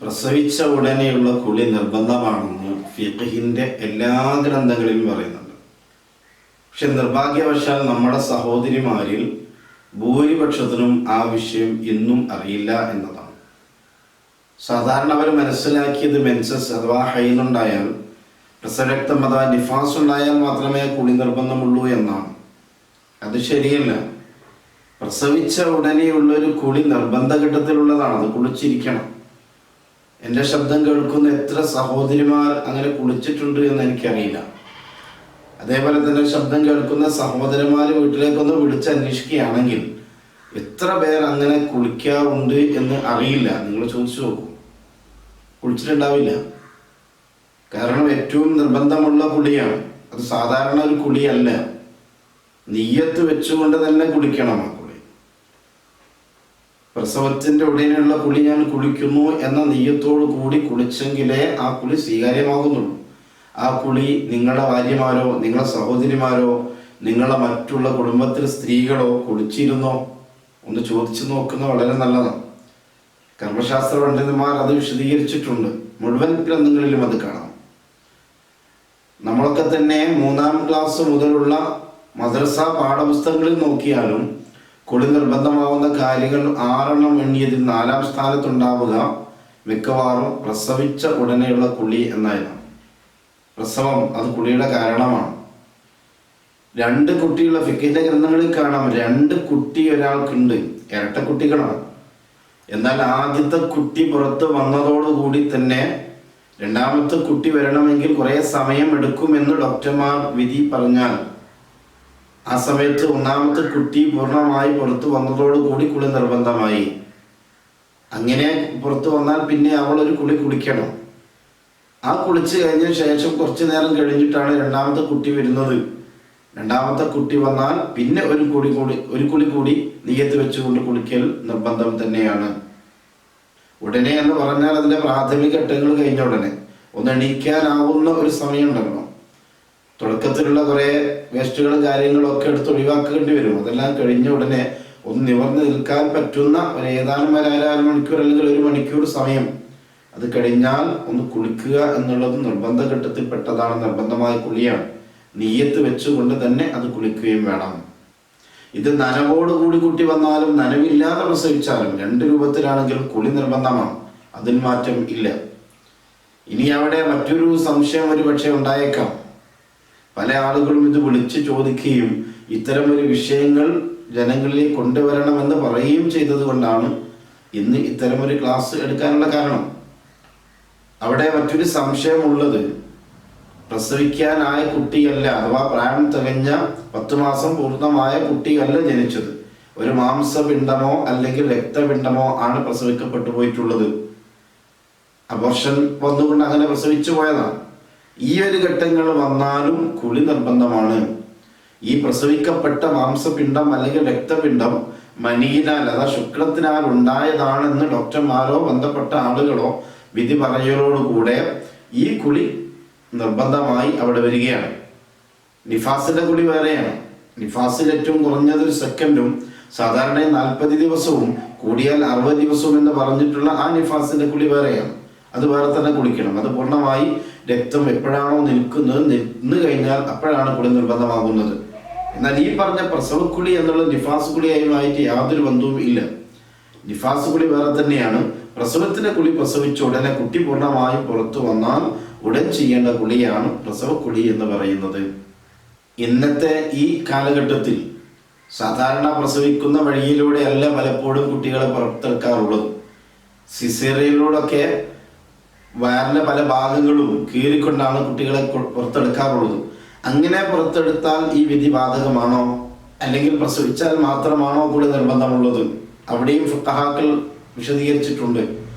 പ്രസവിച്ച ഉടനെയുള്ള കുളി നിർബന്ധമാണെന്ന് ഫിഖിന്റെ എല്ലാ ഗ്രന്ഥങ്ങളിലും പറയുന്നുണ്ട്. പക്ഷെ നിർഭാഗ്യവശാൽ നമ്മുടെ സഹോദരിമാരിൽ ഭൂരിപക്ഷത്തിനും ആ വിഷയം ഇന്നും അറിയില്ല എന്നതാണ്. സാധാരണ അവർ മനസ്സിലാക്കിയത് മെൻസസ് അഥവാ ഹൈനുണ്ടായാൽ പ്രസരക്തം അഥവാ നിഫാസ് ഉണ്ടായാൽ മാത്രമേ കുളി നിർബന്ധമുള്ളൂ എന്നാണ്. അത് ശരിയല്ല. പ്രസവിച്ച ഉടനെയുള്ള ഒരു കുളി നിർബന്ധ ഘട്ടത്തിലുള്ളതാണ് അത് കുളിച്ചിരിക്കണം. എന്റെ ശബ്ദം കേൾക്കുന്ന എത്ര സഹോദരിമാർ അങ്ങനെ കുളിച്ചിട്ടുണ്ട് എന്ന് എനിക്കറിയില്ല. അതേപോലെ തന്നെ ശബ്ദം കേൾക്കുന്ന സഹോദരന്മാർ വീട്ടിലേക്കൊന്ന് വിളിച്ച് അന്വേഷിക്കുകയാണെങ്കിൽ എത്ര പേർ അങ്ങനെ കുളിക്കാറുണ്ട് എന്ന് അറിയില്ല. നിങ്ങൾ ചോദിച്ചു നോക്കൂ. കുളിച്ചിട്ടുണ്ടാവില്ല. കാരണം ഏറ്റവും നിർബന്ധമുള്ള കുളിയാണ്. അത് സാധാരണ ഒരു കുളിയല്ല. നെയ്യത്ത് വെച്ചുകൊണ്ട് തന്നെ കുളിക്കണം. പ്രസവത്തിന്റെ ഉടനെയുള്ള കുളി ഞാൻ കുളിക്കുന്നു എന്ന നെയ്യത്തോടു കൂടി കുളിച്ചെങ്കിലേ ആ കുളി സ്വീകാര്യമാകുന്നുള്ളൂ. ആ കുളി നിങ്ങളുടെ ഭാര്യമാരോ നിങ്ങളുടെ സഹോദരിമാരോ നിങ്ങളുടെ മറ്റുള്ള കുടുംബത്തിൽ സ്ത്രീകളോ കുളിച്ചിരുന്നോ ഒന്ന് ചോദിച്ചു നോക്കുന്ന വളരെ നല്ലതാണ്. കർമ്മശാസ്ത്ര പണ്ഡിതന്മാർ അത് വിശദീകരിച്ചിട്ടുണ്ട്. മുഴുവൻ ഗ്രന്ഥങ്ങളിലും അത് കാണാം. നമ്മളൊക്കെ തന്നെ മൂന്നാം ക്ലാസ് മുതലുള്ള മദ്രസ പാഠപുസ്തകങ്ങളിൽ നോക്കിയാലും കുളി നിർബന്ധമാവുന്ന കാര്യങ്ങൾ ആറെണ്ണം എണ്ണിയതിൽ നാലാം സ്ഥാനത്തുണ്ടാവുക മിക്കവാറും പ്രസവിച്ച ഉടനെയുള്ള കുളി എന്നായിരുന്നു. പ്രസവം അത് കുളിയുടെ കാരണമാണ്. രണ്ട് കുട്ടിയുള്ള ഫിക്കിന്റെ ഗ്രന്ഥങ്ങളിൽ കാണാം രണ്ട് കുട്ടി ഒരാൾക്കുണ്ട്. ഇരട്ട കുട്ടികളാണ്. എന്നാൽ ആദ്യത്തെ കുട്ടി പുറത്ത് വന്നതോടുകൂടി തന്നെ രണ്ടാമത്തെ കുട്ടി വരണമെങ്കിൽ കുറെ സമയം എടുക്കുമെന്ന് ഡോക്ടർമാർ വിധി പറഞ്ഞാൽ ആ സമയത്ത് ഒന്നാമത്തെ കുട്ടി പൂർണമായി പുറത്തു വന്നതോടുകൂടി കുളി നിർബന്ധമായി. അങ്ങനെ പുറത്തു വന്നാൽ പിന്നെ അവൾ ഒരു കുളി കുളിക്കണം ആ കുളിച്ച് കഴിഞ്ഞ ശേഷം കുറച്ചു നേരം കഴിഞ്ഞിട്ടാണ് രണ്ടാമത്തെ കുട്ടി വരുന്നത്. രണ്ടാമത്തെ കുട്ടി വന്നാൽ പിന്നെ ഒരു കുളി കൂടി ഒരു കുളി കൂടി നീയത്ത് വെച്ചുകൊണ്ട് കുളിക്കൽ നിർബന്ധം തന്നെയാണ്. ഉടനെ എന്ന് പറഞ്ഞാൽ അതിന്റെ പ്രാഥമിക ഘട്ടങ്ങൾ കഴിഞ്ഞ ഉടനെ. ഒന്ന് എണീക്കാനാവുന്ന ഒരു സമയം ഉണ്ടല്ലോ തുടക്കത്തിലുള്ള കുറെ വേസ്റ്റുകളും കാര്യങ്ങളും ഒക്കെ എടുത്ത് ഒഴിവാക്കേണ്ടി വരും. അതെല്ലാം കഴിഞ്ഞ ഉടനെ ഒന്ന് നിവർന്ന് നിൽക്കാൻ പറ്റുന്ന ഒരു ഏതാനും ഒരു മണിക്കൂർ അല്ലെങ്കിൽ ഒരു മണിക്കൂർ സമയം അത് കഴിഞ്ഞാൽ ഒന്ന് കുളിക്കുക എന്നുള്ളത് നിർബന്ധ ഘട്ടത്തിൽ പെട്ടതാണ്. നിർബന്ധമായ കുളിയാണ്. നീയത്ത് വെച്ചുകൊണ്ട് തന്നെ അത് കുളിക്കുകയും വേണം. ഇത് നനവോട് കൂടി കുട്ടി വന്നാലും നനവില്ലാതെ പ്രസവിച്ചാലും രണ്ട് രൂപത്തിലാണെങ്കിലും കുളി നിർബന്ധമാണ്. അതിൽ മാറ്റം ഇല്ല. ഇനി അവിടെ മറ്റൊരു സംശയം ഒരു പക്ഷേ ഉണ്ടായേക്കാം. പല ആളുകളും ഇത് വിളിച്ച് ചോദിക്കുകയും ഇത്തരം ഒരു വിഷയങ്ങൾ ജനങ്ങളിലേക്ക് കൊണ്ടുവരണമെന്ന് പറയുകയും ചെയ്തത് കൊണ്ടാണ് ഇന്ന് ഇത്തരം ഒരു ക്ലാസ് എടുക്കാനുള്ള കാരണം. അവിടെ മറ്റൊരു സംശയമുള്ളത്. പ്രസവിക്കാനായ കുട്ടിയല്ല അഥവാ പ്രായം തികഞ്ഞ പത്തു മാസം പൂർണമായ കുട്ടിയല്ല ജനിച്ചത്. ഒരു മാംസപിണ്ഡമോ അല്ലെങ്കിൽ രക്തപിണ്ഡമോ ആണ് പ്രസവിക്കപ്പെട്ടു പോയിട്ടുള്ളത്. അബോർഷൻ വന്നുകൊണ്ട് അങ്ങനെ പ്രസവിച്ചു പോയതാണ്. ഈ ഒരു ഘട്ടങ്ങൾ വന്നാലും കുളി നിർബന്ധമാണ്. ഈ പ്രസവിക്കപ്പെട്ട മാംസപിണ്ഡം അല്ലെങ്കിൽ രക്തപിണ്ഡം മനിയിനാൽ അതാ ശുക്ലത്തിനാൽ ഉണ്ടായതാണെന്ന് ഡോക്ടർമാരോ ബന്ധപ്പെട്ട ആളുകളോ വിധി പറയലോടുകൂടെ ഈ കുളി നിർബന്ധമായി അവിടെ വരികയാണ്. നിഫാസിന്റെ കുളി വേറെയാണ്. നിഫാസിൽ ഏറ്റവും കുറഞ്ഞത് ഒരു സെക്കൻഡും സാധാരണ നാൽപ്പത് ദിവസവും കൂടിയാൽ അറുപത് ദിവസവും എന്ന് പറഞ്ഞിട്ടുള്ള ആ നിഫാസിന്റെ കുളി വേറെയാണ്. അത് വേറെ തന്നെ കുളിക്കണം. അത് പൂർണമായി രക്തം എപ്പോഴാണോ നിൽക്കുന്നത് നിന്ന് കഴിഞ്ഞാൽ അപ്പോഴാണ് കുളി നിർബന്ധമാകുന്നത്. എന്നാൽ ഈ പറഞ്ഞ പ്രസവക്കുളി എന്നുള്ള നിഫാസ് കുളിയുമായിട്ട് യാതൊരു ബന്ധവും ഇല്ല. നിഫാസ് കുളി വേറെ തന്നെയാണ്. പ്രസവത്തിന്റെ കുളി പ്രസവിച്ച ഉടനെ കുട്ടി പൂർണമായും പുറത്തു വന്നാൽ ഉടൻ ചെയ്യേണ്ട കുളിയാണ് പ്രസവക്കുളി എന്ന് പറയുന്നത്. ഇന്നത്തെ ഈ കാലഘട്ടത്തിൽ സാധാരണ പ്രസവിക്കുന്ന വഴിയിലൂടെയല്ല പലപ്പോഴും കുട്ടികളെ പുറത്തെടുക്കാറുള്ളത്. സിസേറിയയിലൂടെയൊക്കെ വയറിന്റെ പല ഭാഗങ്ങളും കീറിക്കൊണ്ടാണ് കുട്ടികളെ പുറത്തെടുക്കാറുള്ളത്. അങ്ങനെ പുറത്തെടുത്താൽ ഈ വിധി ബാധകമാണോ? അല്ലെങ്കിൽ പ്രസവിച്ചാൽ മാത്രമാണോ കൂടെ നിർബന്ധമുള്ളത്? അവിടെയും ഫുക്കഹാക്കൾ വിശദീകരിച്ചിട്ടുണ്ട്.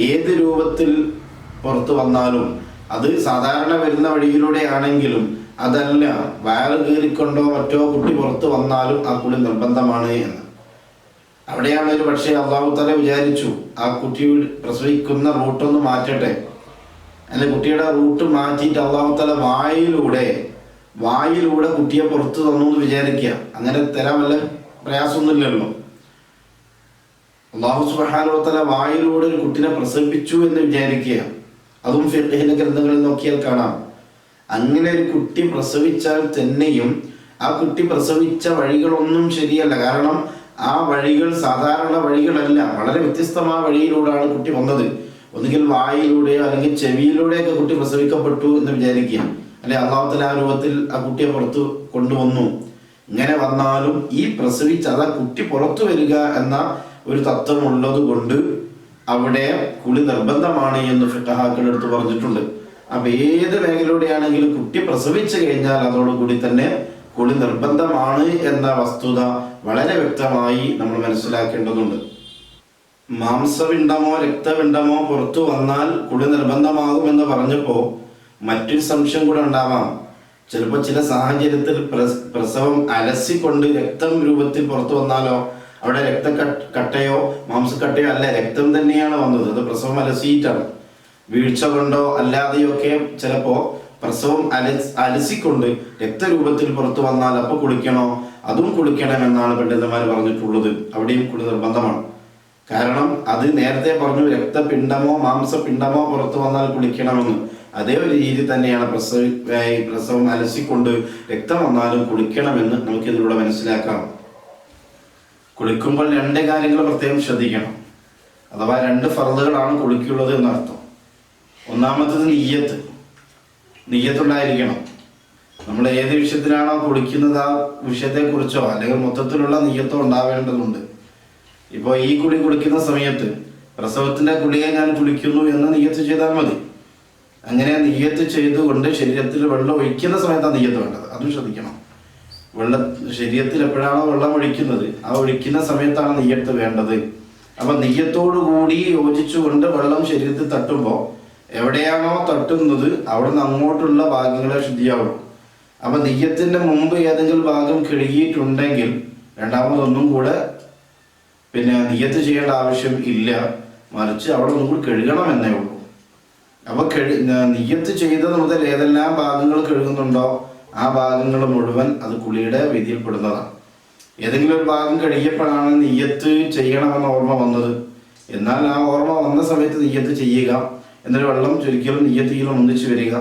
ഏത് രൂപത്തിൽ പുറത്തു വന്നാലും അത് സാധാരണ വരുന്ന വഴിയിലൂടെ ആണെങ്കിലും അതല്ല വയറ് കീറിക്കൊണ്ടോ മറ്റോ കുട്ടി പുറത്തു വന്നാലും ആ കുളി നിർബന്ധമാണ് എന്ന്. അവിടെയാണ് ഒരു പക്ഷേ അള്ളാഹു തല വിചാരിച്ചു ആ കുട്ടി പ്രസവിക്കുന്ന റൂട്ടൊന്ന് മാറ്റട്ടെ. അല്ലെ കുട്ടിയുടെ റൂട്ട് മാറ്റിയിട്ട് അള്ളാഹു തല വായിലൂടെ വായിലൂടെ കുട്ടിയെ പുറത്തു തന്നു എന്ന് വിചാരിക്കുക. അങ്ങനെ തരാൻ വല്ല പ്രയാസമൊന്നുമില്ലല്ലോ അള്ളാഹു സുബാനോത്തല വായിലൂടെ ഒരു കുട്ടിനെ പ്രസവിപ്പിച്ചു എന്ന് വിചാരിക്കുക. അതും ഫിർഹിന്റെ ഗ്രന്ഥങ്ങളിൽ നോക്കിയാൽ കാണാം. അങ്ങനെ ഒരു കുട്ടി പ്രസവിച്ചാൽ തന്നെയും ആ കുട്ടി പ്രസവിച്ച വഴികളൊന്നും ശരിയല്ല. കാരണം ആ വഴികൾ സാധാരണ വഴികളല്ല. വളരെ വ്യത്യസ്തമായ വഴിയിലൂടെയാണ് കുട്ടി വന്നത്. ഒന്നുകിൽ വായിലൂടെയോ അല്ലെങ്കിൽ ചെവിയിലൂടെയൊക്കെ കുട്ടി പ്രസവിക്കപ്പെട്ടു എന്ന് വിചാരിക്കുക അല്ലെ അള്ളാഹുത്തല ആ രൂപത്തിൽ ആ കുട്ടിയെ പുറത്തു കൊണ്ടുവന്നു. ഇങ്ങനെ വന്നാലും ഈ പ്രസവിച്ച അത് ആ കുട്ടി പുറത്തു വരിക എന്ന ഒരു തത്വം ഉള്ളത് കൊണ്ട് അവിടെ കുളി നിർബന്ധമാണ് എന്ന് ഫിഖഹാക്കൾ അടുത്ത് പറഞ്ഞിട്ടുണ്ട്. അപ്പൊ ഏത് മേഖലയിലൂടെയാണെങ്കിലും കുട്ടി പ്രസവിച്ചു കഴിഞ്ഞാൽ അതോടുകൂടി തന്നെ കുളി നിർബന്ധമാണ് എന്ന വസ്തുത വളരെ വ്യക്തമായി നമ്മൾ മനസ്സിലാക്കേണ്ടതുണ്ട്. മാംസപിണ്ഡമോ രക്തപിണ്ഡമോ പുറത്തു വന്നാൽ കുളി നിർബന്ധമാകുമെന്ന് പറഞ്ഞപ്പോ മറ്റൊരു സംശയം കൂടെ ഉണ്ടാവാം. ചിലപ്പോൾ ചില സാഹചര്യത്തിൽ പ്രസവം അലസിക്കൊണ്ട് രക്തം രൂപത്തിൽ പുറത്തു വന്നാലോ അവിടെ രക്ത കട്ടയോ മാംസക്കട്ടയോ അല്ല രക്തം തന്നെയാണ് വന്നത്. അത് പ്രസവം അലസിയിട്ടാണ്. വീഴ്ച കൊണ്ടോ അല്ലാതെയോ ഒക്കെ ചിലപ്പോ പ്രസവം അല അലസിക്കൊണ്ട് രക്തരൂപത്തിൽ പുറത്തു വന്നാൽ അപ്പൊ കുളിക്കണോ അതും കുളിക്കണം എന്നാണ് പണ്ഡിതന്മാർ പറഞ്ഞിട്ടുള്ളത്. അവിടെയും കുളി നിർബന്ധമാണ്. കാരണം അത് നേരത്തെ പറഞ്ഞു രക്തപിണ്ഡമോ മാംസപിണ്ഡമോ പുറത്തു വന്നാൽ കുളിക്കണമെന്ന്. അതേ ഒരു രീതി തന്നെയാണ് പ്രസവി പ്രസവം അലസിക്കൊണ്ട് രക്തം വന്നാലും കുളിക്കണമെന്ന് നമുക്ക് ഇതിലൂടെ മനസ്സിലാക്കാം. കുളിക്കുമ്പോൾ രണ്ട് കാര്യങ്ങൾ പ്രത്യേകം ശ്രദ്ധിക്കണം. അഥവാ രണ്ട് ഫറദുകളാണ് കുളിക്കുള്ളത് എന്നർത്ഥം. ഒന്നാമത്തത് നെയ്യത്ത്. നെയ്യത്തുണ്ടായിരിക്കണം. നമ്മൾ ഏത് വിഷയത്തിലാണോ കുളിക്കുന്നത് ആ വിഷയത്തെക്കുറിച്ചോ അല്ലെങ്കിൽ മൊത്തത്തിലുള്ള നെയ്യത്തോ ഉണ്ടാവേണ്ടതുണ്ട്. ഇപ്പോൾ ഈ കുളി കുളിക്കുന്ന സമയത്ത് പ്രസവത്തിന്റെ കുളിയെ ഞാൻ കുളിക്കുന്നു എന്ന് നെയ്യത്ത് ചെയ്താൽ മതി. അങ്ങനെ നെയ്യത്ത് ചെയ്തുകൊണ്ട് ശരീരത്തിൽ വെള്ളം ഒഴിക്കുന്ന സമയത്താണ് നെയ്യത്ത് വേണ്ടത്. അതും ശ്രദ്ധിക്കണം. വെള്ള ശരീരത്തിൽ എപ്പോഴാണോ വെള്ളം ഒഴിക്കുന്നത് ആ ഒഴിക്കുന്ന സമയത്താണ് നെയ്യത്ത് വേണ്ടത്. അപ്പൊ നെയ്യത്തോടു കൂടി യോജിച്ചുകൊണ്ട് വെള്ളം ശരീരത്തിൽ തട്ടുമ്പോൾ എവിടെയാണോ തട്ടുന്നത് അവിടെ നിന്ന് അങ്ങോട്ടുള്ള ഭാഗങ്ങളെ ശുദ്ധിയാവുള്ളൂ. അപ്പൊ നെയ്യത്തിന്റെ മുമ്പ് ഏതെങ്കിലും ഭാഗം കഴുകിയിട്ടുണ്ടെങ്കിൽ രണ്ടാമതൊന്നും കൂടെ പിന്നെ നിയത്ത് ചെയ്യേണ്ട ആവശ്യം ഇല്ല. മറിച്ച് അവിടെ നമ്മൾ കഴുകണം എന്നേ ഉള്ളൂ. അപ്പൊ കഴി നിയത്ത് ചെയ്തത് മുതൽ ഏതെല്ലാം ഭാഗങ്ങൾ കഴുകുന്നുണ്ടോ ആ ഭാഗങ്ങൾ മുഴുവൻ അത് കുളിയുടെ വിധിയിൽപ്പെടുന്നതാണ് ഏതെങ്കിലും ഒരു ഭാഗം കഴുകിയപ്പോഴാണ് നെയ്യത്ത് ചെയ്യണമെന്ന ഓർമ്മ വന്നത്. എന്നാൽ ആ ഓർമ്മ വന്ന സമയത്ത് നെയ്യത്ത് ചെയ്യുക എന്നിട്ട് വെള്ളം ചുരുക്കിയാലും നെയ്യത്തിലും ഒന്നിച്ചു വരിക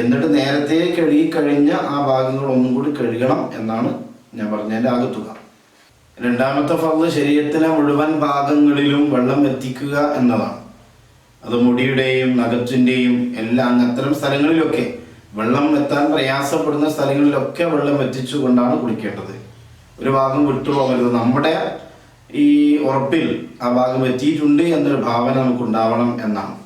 എന്നിട്ട് നേരത്തെ കഴുകി കഴിഞ്ഞ ആ ഭാഗങ്ങൾ ഒന്നും കൂടി കഴുകണം എന്നാണ് ഞാൻ പറഞ്ഞതിന്റെ ആകത്തുക. രണ്ടാമത്തെ ഫള്ള് ശരീരത്തിലെ മുഴുവൻ ഭാഗങ്ങളിലും വെള്ളം എത്തിക്കുക എന്നതാണ്. അത് മുടിയുടെയും നഖത്തിന്റെയും എല്ലാ അത്തരം സ്ഥലങ്ങളിലൊക്കെ വെള്ളം എത്താൻ പ്രയാസപ്പെടുന്ന സ്ഥലങ്ങളിലൊക്കെ വെള്ളം എത്തിച്ചുകൊണ്ടാണ് കുളിക്കേണ്ടത് ഒരു ഭാഗം വിട്ടുപോകരുത്. നമ്മുടെ ഈ ഉറപ്പിൽ ആ ഭാഗം എത്തിയിട്ടുണ്ട് എന്നൊരു ഭാവന നമുക്ക് ഉണ്ടാവണം എന്നാണ്.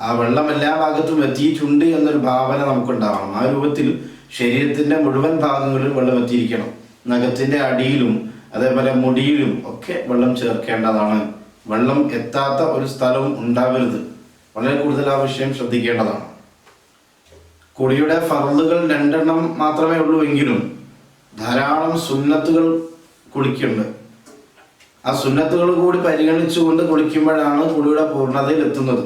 ആ വെള്ളം എല്ലാ ഭാഗത്തും എത്തിയിട്ടുണ്ട് എന്നൊരു ഭാവന നമുക്കുണ്ടാവണം. ആ രൂപത്തിൽ ശരീരത്തിന്റെ മുഴുവൻ ഭാഗങ്ങളിലും വെള്ളം എത്തിയിരിക്കണം നഖത്തിന്റെ അടിയിലും അതേപോലെ മുടിയിലും ഒക്കെ വെള്ളം ചേർക്കേണ്ടതാണ്. വെള്ളം എത്താത്ത ഒരു സ്ഥലവും ഉണ്ടാവരുത്. വളരെ കൂടുതൽ ആ വിഷയം ശ്രദ്ധിക്കേണ്ടതാണ്. കുടിയുടെ ഫറലുകൾ രണ്ടെണ്ണം മാത്രമേ ഉള്ളൂ എങ്കിലും ധാരാളം സുന്നത്തുകൾ കുളിക്കുന്നുണ്ട് ആ സുന്നത്തുകൾ കൂടി പരിഗണിച്ചുകൊണ്ട് കുളിക്കുമ്പോഴാണ് കുളിയുടെ പൂർണതയിൽ എത്തുന്നത്.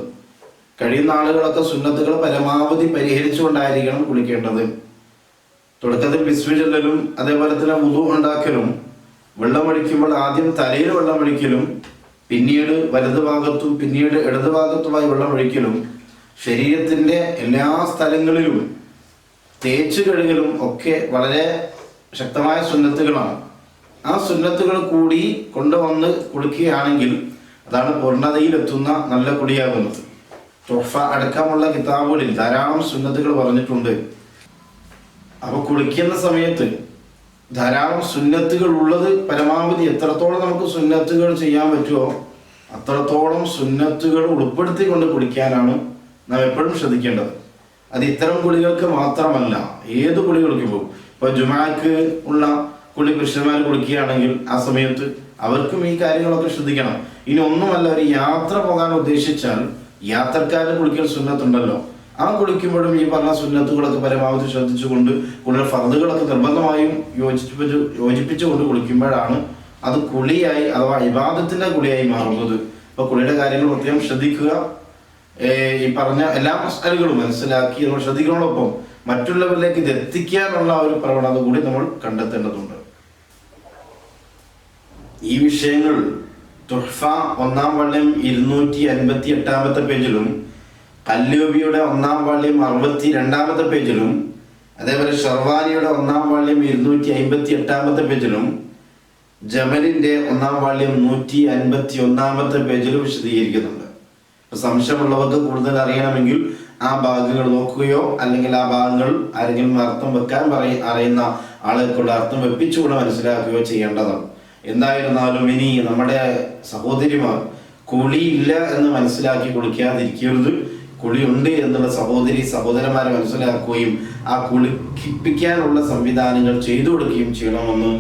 കഴിയുന്ന ആളുകളൊക്കെ സുന്നത്തുകൾ പരമാവധി പരിഹരിച്ചുകൊണ്ടായിരിക്കണം കുളിക്കേണ്ടത്. തുടക്കത്തിൽ ബിസ്മി ചൊല്ലലും അതേപോലെ തന്നെ ഉദു ഉണ്ടാക്കലും വെള്ളമൊഴിക്കുമ്പോൾ ആദ്യം തലയിൽ വെള്ളമൊഴിക്കലും പിന്നീട് വലതു ഭാഗത്തും പിന്നീട് ഇടതു ഭാഗത്തുമായി വെള്ളമൊഴിക്കലും ശരീരത്തിന്റെ എല്ലാ സ്ഥലങ്ങളിലും തേച്ചു കഴുകലും ഒക്കെ വളരെ ശക്തമായ സുന്നത്തുകളാണ്. ആ സുന്നത്തുകൾ കൂടി കൊണ്ടുവന്ന് കുളിക്കുകയാണെങ്കിൽ അതാണ് പൂർണതയിലെത്തുന്ന നല്ല കുടിയാകുന്നത്. തൊഫ അടക്കമുള്ള കിതാബുകളിൽ ധാരാളം സുന്നത്തുകൾ പറഞ്ഞിട്ടുണ്ട്. അപ്പൊ കുളിക്കുന്ന സമയത്ത് ധാരാളം സുന്നത്തുകൾ ഉള്ളത് പരമാവധി എത്രത്തോളം നമുക്ക് സുന്നത്തുകൾ ചെയ്യാൻ പറ്റുമോ അത്രത്തോളം സുന്നത്തുകൾ ഉൾപ്പെടുത്തിക്കൊണ്ട് കുളിക്കാനാണ് നാം എപ്പോഴും ശ്രദ്ധിക്കേണ്ടത്. അത് ഇത്തരം കുളികൾക്ക് മാത്രമല്ല ഏത് കുളികൾക്കും പോകും. ഇപ്പൊ ജുമാക്ക് ഉള്ള കുളി പുരുഷന്മാർ കുളിക്കുകയാണെങ്കിൽ ആ സമയത്ത് അവർക്കും ഈ കാര്യങ്ങളൊക്കെ ശ്രദ്ധിക്കണം. ഇനി ഒന്നുമല്ല ഒരു യാത്ര പോകാൻ ഉദ്ദേശിച്ചാൽ യാത്രക്കാരന് കുളിക്കൽ സുന്നത്തുണ്ടല്ലോ. ആ കുളിക്കുമ്പോഴും ഈ പറഞ്ഞ സുന്നത്തുകളൊക്കെ പരമാവധി ശ്രദ്ധിച്ചുകൊണ്ട് കൂടുതൽ ഫർദുകളൊക്കെ നിർബന്ധമായും യോജിപ്പിച്ച് യോജിപ്പിച്ചുകൊണ്ട് കുളിക്കുമ്പോഴാണ് അത് കുളിയായി അഥവാ ഇബാദത്തിന്റെ കുളിയായി മാറുന്നത്. അപ്പൊ കുളിയുടെ കാര്യങ്ങൾ പ്രത്യേകം ശ്രദ്ധിക്കുക. ഈ പറഞ്ഞ എല്ലാ മസാലകളും മനസ്സിലാക്കി നമ്മൾ ശ്രദ്ധിക്കുന്നതോടൊപ്പം മറ്റുള്ളവരിലേക്ക് ഇത് എത്തിക്കാനുള്ള ഒരു പ്രവണത കൂടി നമ്മൾ കണ്ടെത്തേണ്ടതുണ്ട്. ഈ വിഷയങ്ങൾ തുഹ്ഫ ഒന്നാം വള്ളം ഇരുന്നൂറ്റി അൻപത്തി എട്ടാമത്തെ പേജിലും കല്ലൂബിയുടെ ഒന്നാം വാള്യം അറുപത്തി രണ്ടാമത്തെ പേജിലും അതേപോലെ ഷർവാനിയുടെ ഒന്നാം വാള്യം ഇരുന്നൂറ്റി അമ്പത്തി എട്ടാമത്തെ പേജിലും ജമലിന്റെ ഒന്നാം വാള്യം നൂറ്റി അൻപത്തി ഒന്നാമത്തെ പേജിലും വിശദീകരിക്കുന്നുണ്ട്. സംശയമുള്ളവർക്ക് കൂടുതൽ അറിയണമെങ്കിൽ ആ ഭാഗങ്ങൾ നോക്കുകയോ അല്ലെങ്കിൽ ആ ഭാഗങ്ങൾ ആരെങ്കിലും അർത്ഥം വെക്കാൻ പറയ അറിയുന്ന ആളുകൾക്കുള്ള അർത്ഥം വെപ്പിച്ചുകൂടെ മനസ്സിലാക്കുകയോ ചെയ്യേണ്ടതാണ്. എന്തായിരുന്നാലും ഇനി നമ്മുടെ സഹോദരിമാർ കുളിയില്ല എന്ന് മനസ്സിലാക്കി കുളിക്കാതിരിക്കരുത്. കുളിയുണ്ട് എന്നുള്ള സഹോദരി സഹോദരന്മാരെ മനസ്സിലാക്കുകയും ആ കുളിപ്പിക്കാനുള്ള സംവിധാനങ്ങൾ ചെയ്തു കൊടുക്കുകയും ചെയ്യണമെന്ന്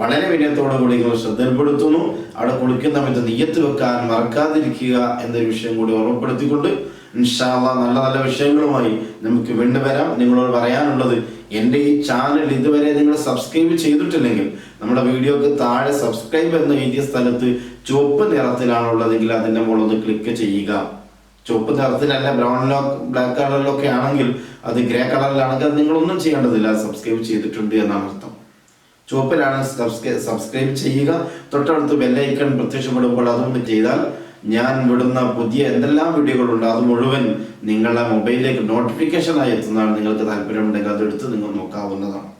വളരെ വിനയത്തോടു കൂടി നിങ്ങൾ ശ്രദ്ധപ്പെടുത്തുന്നു അവിടെ കുളിക്കുന്ന സമയത്ത് നെയ്യത്ത് വെക്കാൻ മറക്കാതിരിക്കുക എന്നൊരു വിഷയം കൂടി ഓർമ്മപ്പെടുത്തിക്കൊണ്ട് ഇൻഷാല്ല നല്ല നല്ല വിഷയങ്ങളുമായി നമുക്ക് വീണ്ടും വരാം. നിങ്ങളോട് പറയാനുള്ളത് എന്റെ ഈ ചാനൽ ഇതുവരെ നിങ്ങൾ സബ്സ്ക്രൈബ് ചെയ്തിട്ടില്ലെങ്കിൽ നമ്മുടെ വീഡിയോക്ക് താഴെ സബ്സ്ക്രൈബ് എന്ന് എഴുതിയ സ്ഥലത്ത് ചുവപ്പ് നിറത്തിലാണുള്ളതെങ്കിൽ അതിന്റെ മുകളിൽ ക്ലിക്ക് ചെയ്യുക. ചുവപ്പ് നിറത്തിലല്ല ബ്രൗണിലോ ബ്ലാക്ക് കളറിലൊക്കെ ആണെങ്കിൽ അത് ഗ്രേ കളറിലാണെങ്കിൽ അത് നിങ്ങളൊന്നും ചെയ്യേണ്ടതില്ല. സബ്സ്ക്രൈബ് ചെയ്തിട്ടുണ്ട് എന്നാണ് അർത്ഥം. ചുവപ്പിലാണ് സബ്സ്ക്രൈബ് ചെയ്യുക. തൊട്ടടുത്ത് ബെല്ലൈക്കൺ പ്രത്യക്ഷപ്പെടുമ്പോൾ അതൊന്ന് ചെയ്താൽ ഞാൻ വിടുന്ന പുതിയ എന്തെല്ലാം വീഡിയോകളുണ്ട് അത് മുഴുവൻ നിങ്ങളുടെ മൊബൈലിലേക്ക് നോട്ടിഫിക്കേഷനായി എത്തുന്നതാണ്. നിങ്ങൾക്ക് താല്പര്യമുണ്ടെങ്കിൽ അതെടുത്ത് നിങ്ങൾ നോക്കാവുന്നതാണ്.